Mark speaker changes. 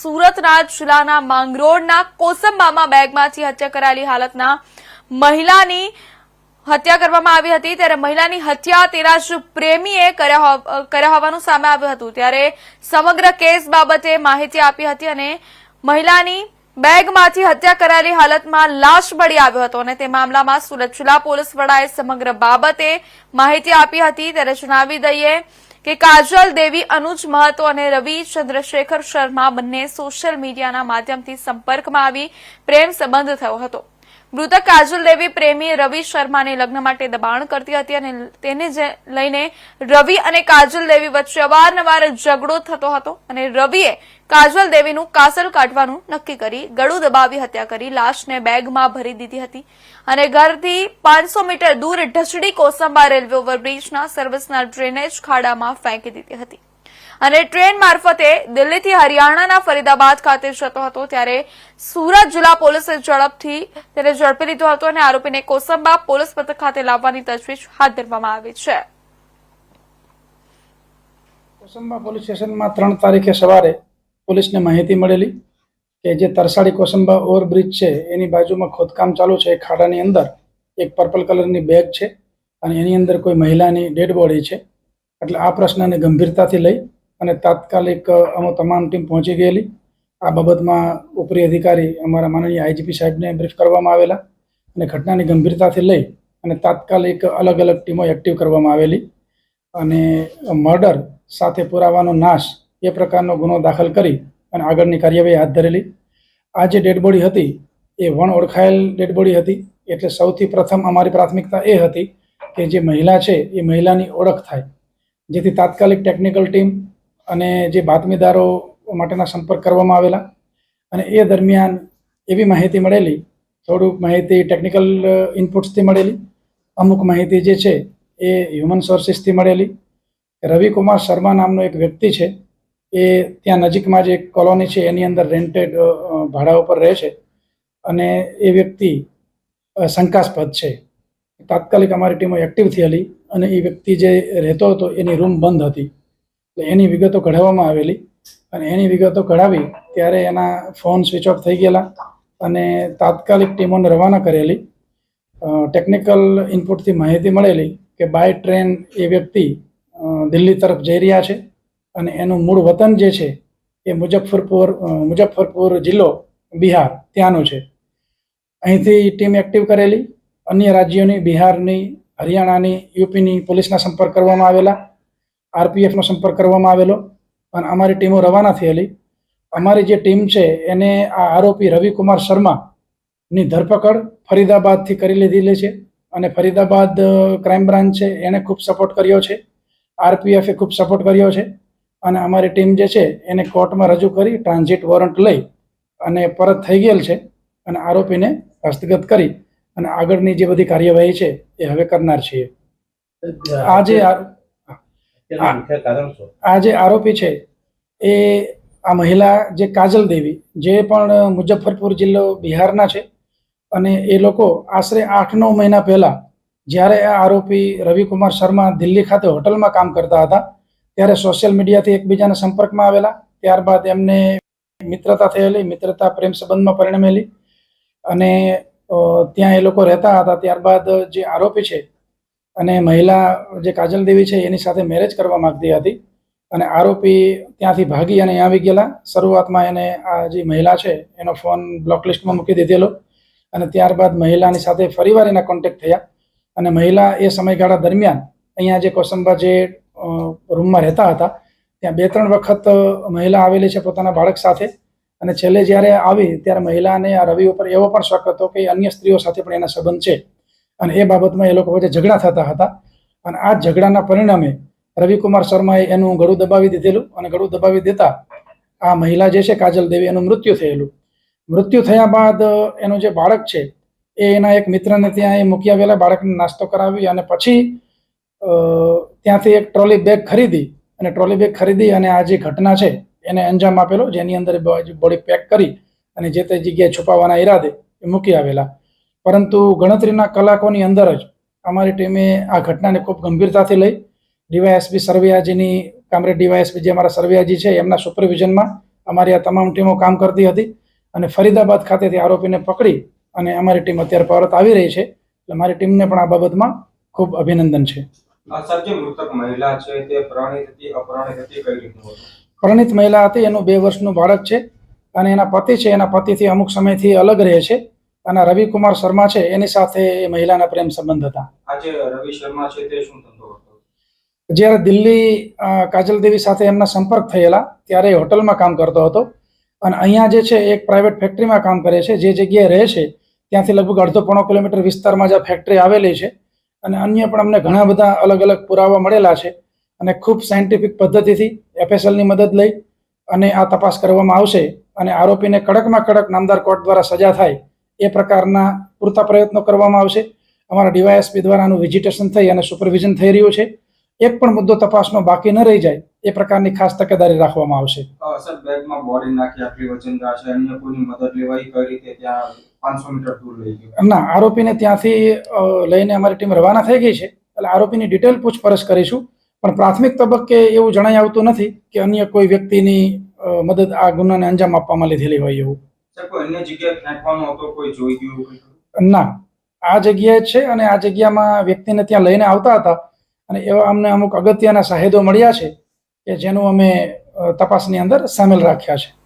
Speaker 1: સુરતના જિલ્લાના માંગરોળના કોસંબામાં બેગમાંથી હત્યા કરાયેલી હાલતના મહિલાની હત્યા કરવામાં આવી હતી. ત્યારે મહિલાની હત્યા તેના જ પ્રેમીએ કર્યા હોવાનું સામે આવ્યું હતું. ત્યારે સમગ્ર કેસ બાબતે માહિતી આપી હતી અને મહિલાની બેગમાંથી હત્યા કરાયેલી હાલતમાં લાશ મળી આવ્યો હતો અને તે મામલામાં સુરત જિલ્લા પોલીસ વડાએ સમગ્ર બાબતે માહિતી આપી હતી. ત્યારે જણાવી દઈએ કે કાજલ દેવી, અનુજ મહતો અને રવિ ચંદ્રશેખર શર્મા બંને સોશિયલ મીડિયાના માધ્યમથી સંપર્કમાં આવી પ્રેમ સંબંધ થયો હતો. મૃતક કાજલ દેવી પ્રેમી રવિ શર્માને લગ્ન માટે દબાણ કરતી હતી અને તેને લઈને રવિ અને કાજલ દેવી વચ્ચે અવારનવાર ઝઘડો થતો હતો અને રવિએ કાજલ દેવીનું કાસલ કાઢવાનું નક્કી કરી ગળું દબાવી હત્યા કરી, લાશને બેગમાં ભરી દીધી હતી અને ઘરથી પાંચસો મીટર દૂર ઢસડી કોસંબા રેલવે ઓવરબ્રિજના સર્વિસના ડ્રેનેજ ખાડામાં ફેંકી દીધી હતી. અને ટ્રેન મારફતે દિલ્હીથી હરિયાણાના ફરીદાબાદ ખાતે જતો હતો ત્યારે સુરત જિલ્લા પોલીસે ઝડપથી તેને ઝડપી લીધો હતો અને આરોપીને કોસંબા પોલીસ મથક ખાતે લાવવાની તજવીજ હાથ ધરવામાં આવી છે.
Speaker 2: કોસંબા પોલીસ સ્ટેશનમાં ત્રણ તારીખે સવારે પોલીસને માહિતી મળેલી કે જે તરસાડી કોસંબા ઓવરબ્રિજ છે, એની બાજુમાં ખોદકામ ચાલુ છે. ખાડાની અંદર એક પર્પલ કલરની બેગ છે અને એની અંદર કોઈ મહિલાની ડેડ બોડી છે. એટલે આ પ્રશ્નને ગંભીરતાથી લઈ અને તાત્કાલિક અમે તમામ ટીમ પહોંચી ગયેલી. આ બાબતમાં ઉપરી અધિકારી અમારા માનનીય આઈજીપી સાહેબને બ્રીફ કરવામાં આવેલા અને ઘટનાની ગંભીરતાથી લઈ અને તાત્કાલિક અલગ અલગ ટીમો એક્ટિવ કરવામાં આવેલી. અને મર્ડર સાથે પુરાવાનો નાશ એ પ્રકારનો ગુનો દાખલ કરી અને આગળની કાર્યવાહી હાથ ધરેલી. આ જે ડેડ બોડી હતી એ વણ ઓળખાયેલ ડેડ બોડી હતી. એટલે સૌથી પ્રથમ અમારી પ્રાથમિકતા એ હતી કે જે મહિલા છે એ મહિલાની ઓળખ થાય. જેથી તાત્કાલિક ટેકનિકલ ટીમ અને જે બાતમીદારો માટેના સંપર્ક કરવામાં આવેલા અને એ દરમિયાન એવી માહિતી મળેલી, થોડુંક માહિતી ટેકનિકલ ઇનપુટ્સથી મળેલી, અમુક માહિતી જે છે એ હ્યુમન સોર્સિસથી મળેલી. રવિકુમાર શર્મા નામનો એક વ્યક્તિ છે, એ ત્યાં નજીકમાં જે કોલોની છે, એની અંદર રેન્ટેડ ભાડા ઉપર રહે છે અને એ વ્યક્તિ શંકાસ્પદ છે. તાત્કાલિક અમારી ટીમો એક્ટિવ થયેલી અને એ વ્યક્તિ જે રહેતો હતો એની રૂમ બંધ હતી. એની વિગતો કઢાવવામાં આવેલી. અને એની વિગતો કઢાવી ત્યારે એના ફોન સ્વિચ ઓફ થઈ ગયેલા અને તાત્કાલિક ટીમોને રવાના કરેલી. ટેકનિકલ ઇનપુટથી માહિતી મળેલી કે બાય ટ્રેન એ વ્યક્તિ દિલ્હી તરફ જઈ રહ્યા છે અને એનું મૂળ વતન જે છે એ મુજફ્ફરપુર મુજફ્ફરપુર જિલ્લો, બિહાર ત્યાંનો છે. અહીંથી ટીમ એક્ટિવ કરેલી. અન્ય રાજ્યોની, બિહારની, હરિયાણાની, યુપીની પોલીસના સંપર્ક કરવામાં આવેલા. આરપીએફનો સંપર્ક કરવામાં આવેલો અને અમારી ટીમો રવાના થયેલી. અમારી જે ટીમ છે એને આ આરોપી રવિકુમાર શર્માની ધરપકડ ફરીદાબાદથી કરી લીધેલી છે અને ફરીદાબાદ ક્રાઇમ બ્રાન્ચ છે એણે ખૂબ સપોર્ટ કર્યો છે. આરપીએફે ખૂબ સપોર્ટ કર્યો છે અને અમારી ટીમ જે છે એને કોર્ટમાં રજૂ કરી ટ્રાન્ઝિટ વોરંટ લઈ અને પરત થઈ ગયેલ છે અને આરોપીને હસ્તગત કરી અને આગળની જે બધી કાર્યવાહી છે એ હવે કરનાર છીએ. આ જે આ- જે આરોપી છે એ આ મહિલા જે કાજલ દેવી જે પણ મુજફ્ફરપુર જિલ્લો બિહારના છે અને એ લોકો આશરે આઠ નવ મહિના પહેલા જ્યારે આ આરોપી રવિકુમાર શર્મા દિલ્હી ખાતે હોટલમાં કામ કરતા હતા ત્યારે સોશિયલ મીડિયાથી એકબીજાના સંપર્કમાં આવેલા ત્યારબાદ એમને મિત્રતા થયેલી મિત્રતા પ્રેમ સંબંધમાં પરિણમેલી અને ત્યાં એ લોકો રહેતા હતા. ત્યારબાદ જે આરોપી છે અને મહિલા જે કાજલ દેવી છે, એની સાથે મેરેજ કરવા માગતી હતી. અને આરોપી ત્યાંથી ભાગી અને આવી ગયેલા. શરૂઆતમાં એને આ જે મહિલા છે, એનો ફોન બ્લોક લિસ્ટમાં મૂકી દીધેલો. અને ત્યારબાદ મહિલાની સાથે ફરીવાર એના કોન્ટેક્ટ થયા. અને મહિલા એ સમયગાળા દરમિયાન અહીંયા જે કોસંબા જે રૂમમાં રહેતા હતા, ત્યાં બે ત્રણ વખત મહિલા આવેલી છે પોતાના બાળક સાથે. અને છેલ્લે જ્યારે આવી, ત્યારે મહિલાને આ રવિ ઉપર એવો પણ શક હતો કે અન્ય સ્ત્રીઓ સાથે પણ એના સંબંધ છે. અને એ બાબતમાં એ લોકો વચ્ચે ઝઘડા થતા હતા. અને આ ઝઘડાના પરિણામે રવિકુમાર શર્માએ એનું ગળું દબાવી દીધેલું અને ગળું દબાવી દેતા આ મહિલા જે છે કાજલ દેવી એનું મૃત્યુ થયેલું. મૃત્યુ થયા બાદ એનું જે બાળક છે એ એના એક મિત્રને ત્યાં એ મૂકી આવેલા બાળકને નાસ્તો કરાવી અને પછી ત્યાંથી એક ટ્રોલી બેગ ખરીદી અને ટ્રોલી બેગ ખરીદી અને આ જે ઘટના છે એને અંજામ આપેલો, જેની અંદર બોડી પેક કરી અને જે તે જગ્યાએ છુપાવવાના ઈરાદે એ મૂકી આવેલા. પરંતુ ગણતરીના કલાકોની અંદર જ અમારી ટીમે આ ઘટનાને ખૂબ ગંભીરતાથી લઈ ડીવાયએસપી સરવૈયાજીની કામરેડ ડીવાયએસપી જે અમારા સરવૈયાજી છે એમના સુપરવિઝનમાં અમારી આ તમામ ટીમો કામ કરતી હતી અને ફરીદાબાદ ખાતેથી આરોપીને પકડી અને અમારી ટીમ અત્યારે પરત આવી રહી છે. એટલે મારી ટીમને પણ આ બાબતમાં ખૂબ અભિનંદન છે.
Speaker 3: પરણિત
Speaker 2: મહિલા હતી એનું બે વર્ષનું બાળક છે અને એના પતિ છે. એના પતિથી અમુક સમયથી અલગ રહે છે. અને રવિકુમાર શર્મા છે એની સાથે એ મહિલાના પ્રેમ સંબંધ હતા.
Speaker 3: આજે રવિ શર્મા છે તે શું ધંધો
Speaker 2: જ્યારે દિલ્હી કાજલ દેવી સાથે એમના સંપર્ક થયેલા ત્યારે એ હોટલમાં કામ કરતો હતો. અને અહીંયા જે છે એક પ્રાઇવેટ ફેક્ટરીમાં કામ કરે છે જે જગ્યાએ રહે છે ત્યાંથી લગભગ અડધો પોણો કિલોમીટર વિસ્તારમાં જ આ ફેક્ટરી આવેલી છે. અને અન્ય પણ અમને ઘણા બધા અલગ અલગ પુરાવા મળેલા છે. અને ખૂબ સાયન્ટિફિક પદ્ધતિથી એફએસએલની મદદ લઈ અને આ તપાસ કરવામાં આવશે. અને આરોપીને કડકમાં કડક નામદાર કોર્ટ દ્વારા સજા થાય એ પ્રકારના પૂરતા પ્રયત્નો કરવામાં આવશે. અમારા ડીવાયએસપી દ્વારા આનું વિઝિટેશન થઈ અને સુપરવિઝન થઈ રહ્યું છે. એક પણ મુદ્દો તપાસનો બાકી ન રહી જાય એ પ્રકારની ખાસ તકેદારી રાખવામાં આવશે.
Speaker 3: સર બેગમાં બોડી નાખી આટલી વજનદાર છે અન્ય કોઈની મદદ લેવાઈ કઈ રીતે? ત્યાં પાંચસો મીટર દૂર લઈ ગયો.
Speaker 2: ના આરોપીને ત્યાંથી લઈને અમારી ટીમ રવાના થઈ ગઈ છે. એટલે આરોપીની ડિટેલ પૂછપરછ કરીશું. પણ પ્રાથમિક તબક્કે એવું જણાઈ આવતું નથી કે અન્ય કોઈ વ્યક્તિની મદદ આ ગુનાને અંજામ આપવામાં લીધેલી હોય એવું. ના. આ જગ્યાએ છે અને આ જગ્યામાં વ્યક્તિને ત્યાં લઈને આવતા હતા અને એવા અમને અમુક અગત્યના સાહેદો મળ્યા છે કે જેનું અમે તપાસની અંદર સામેલ રાખ્યા છે.